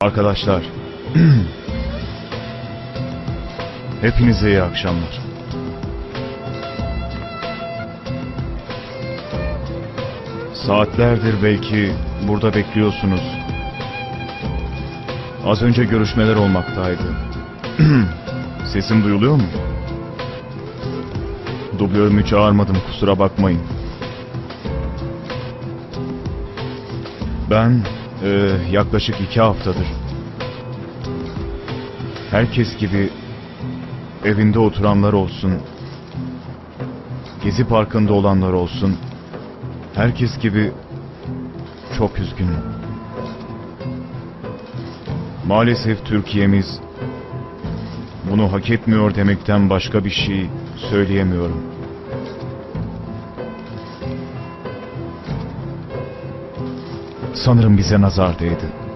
Arkadaşlar, hepinize iyi akşamlar. Saatlerdir belki burada bekliyorsunuz. Az önce görüşmeler olmaktaydı. Sesim duyuluyor mu? Dublörümü çağırmadım kusura bakmayın. Ben e, yaklaşık iki haftadır herkes gibi evinde oturanlar olsun, Gezi Parkı'nda olanlar olsun, herkes gibi çok üzgünüm. Maalesef Türkiye'miz bunu hak etmiyor demekten başka bir şey söyleyemiyorum. Sanırım bize nazar değdi.